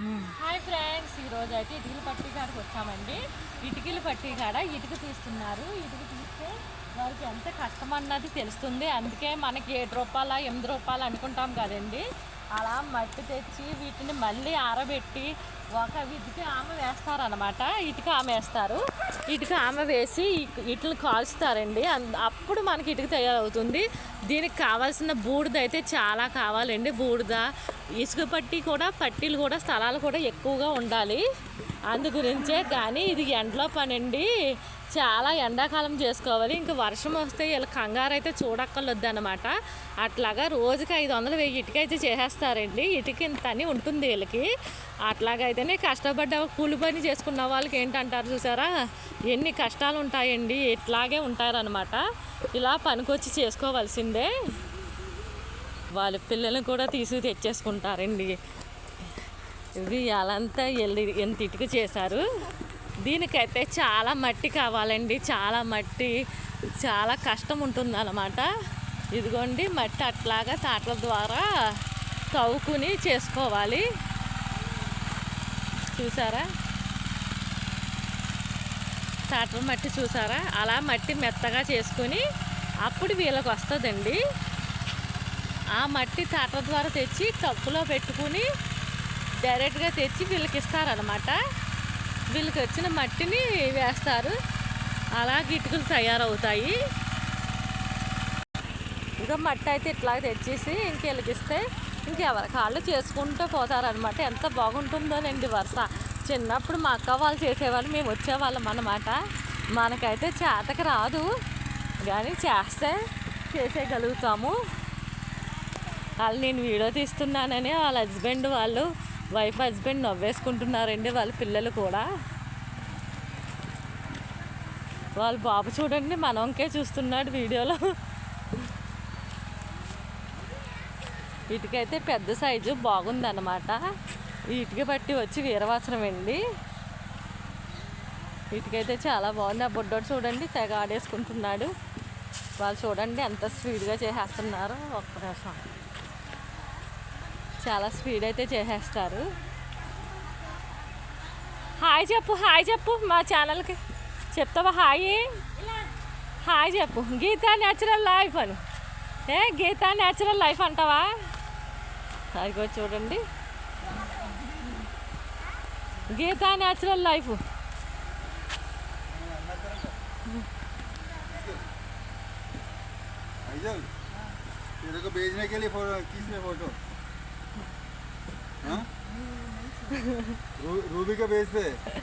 Hi friends ఈరోజు అయితే ఇటుకల పట్టి కాడకు వచ్చామండి. ఇటుకల పట్టి కాడ ఇటుక తీస్తున్నారు. ఇటుక తీస్తే వారికి ఎంత కష్టం అన్నది తెలుస్తుంది. అందుకే మనకి ఏడు రూపాయల ఎనిమిది రూపాయలు అనుకుంటాం కదండి. అలా మట్టి తెచ్చి వీటిని మళ్ళీ ఆరబెట్టి ఒక ఇటుక ఆమె వేస్తారనమాట ఇటుక ఆమె వేస్తారు. ఇటుక ఆమె వేసి ఇట్లు కాల్చుతారండి అప్పుడు మనకి ఇటుక తయారవుతుంది. దీనికి కావాల్సిన బూడిద అయితే చాలా కావాలండి. బూడిద ఇసుక పట్టి కూడా పట్టీలు కూడా స్థలాలు కూడా ఎక్కువగా ఉండాలి. అందు గురించే కానీ ఇది ఎండలో పనండి. చాలా ఎండాకాలం చేసుకోవాలి. ఇంకా వర్షం వస్తే వీళ్ళ కంగారు అయితే చూడక్కర్లొద్దు అనమాట అట్లాగా రోజుకి ఐదు వందలు వెయ్యి ఇటుక అయితే చేసేస్తారండి. ఇటుక ఇంత అని ఉంటుంది వీళ్ళకి. అట్లాగైతేనే కష్టపడ్డ కూలి పని చేసుకున్న వాళ్ళకి ఏంటంటారు చూసారా? ఎన్ని కష్టాలు ఉంటాయండి ఇట్లాగే ఉంటారనమాట ఇలా పనికొచ్చి చేసుకోవాల్సిందే. వాళ్ళ పిల్లల్ని కూడా తీసి తెచ్చేసుకుంటారండి. ఇవి అలాంతా వెళ్ళి ఎంత ఇటుక చేశారు. దీనికైతే చాలా మట్టి కావాలండి చాలా మట్టి చాలా కష్టం ఉంటుంది అన్నమాట ఇదిగోండి మట్టి అట్లాగా తాటల ద్వారా తవ్వుకుని చేసుకోవాలి. చూసారా? తాటల మట్టి చూసారా? అలా మట్టి మెత్తగా చేసుకొని అప్పుడు వీళ్ళకి వస్తుందండి. ఆ మట్టి తాటల ద్వారా తెచ్చి కప్పులో పెట్టుకుని డైరెక్ట్గా తెచ్చి వీళ్ళకి ఇస్తారనమాట వీళ్ళకి వచ్చిన మట్టిని వేస్తారు. అలా గిటుకులు తయారవుతాయి. ఇంకా మట్టి అయితే ఇట్లా తెచ్చేసి ఇంకెళ్ళకి ఇస్తే ఇంకెవరి కాళ్ళు చేసుకుంటూ పోతారనమాట ఎంత బాగుంటుందోనండి వరుస. చిన్నప్పుడు మా అక్క వాళ్ళు చేసేవాళ్ళు మేము వచ్చేవాళ్ళం అన్నమాట. మనకైతే చేతకి రాదు కానీ చేస్తే చేసేయగలుగుతాము. వాళ్ళు నేను వీడియో తీస్తున్నానని వాళ్ళ హస్బెండ్ వాళ్ళు వైఫ్ హస్బెండ్ నవ్వేసుకుంటున్నారండి వాళ్ళ పిల్లలు కూడా. వాళ్ళ బాబు చూడండి మనంకే చూస్తున్నాడు వీడియోలో. వీటికైతే పెద్ద సైజు బాగుందన్నమాట. ఈ ఇటుక పట్టి వచ్చి వీరవాసనం అండి. ఇటుకైతే చాలా బాగుంది. ఆ బుడ్డోడు చూడండి తెగ ఆడేసుకుంటున్నాడు. వాళ్ళు చూడండి ఎంత స్పీడ్గా చేసేస్తున్నారు. ఒక్క నిమిషం. చాలా స్పీడ్ అయితే చేసేస్తారు. హాయ్ చెప్పు హాయ్ చెప్పు మా ఛానల్కి. చెప్తావా హాయ్? హాయ్ చెప్పు. గీతా న్యాచురల్ లైఫ్ అని. ఏ గీతా న్యాచురల్ లైఫ్ అంటావా? అదిగో చూడండి. गीता नेचुरल लाइफ तेरे को भेजने के लिए फ़ोटो किसने फ़ोटो? हाँ? रूबी का भेजते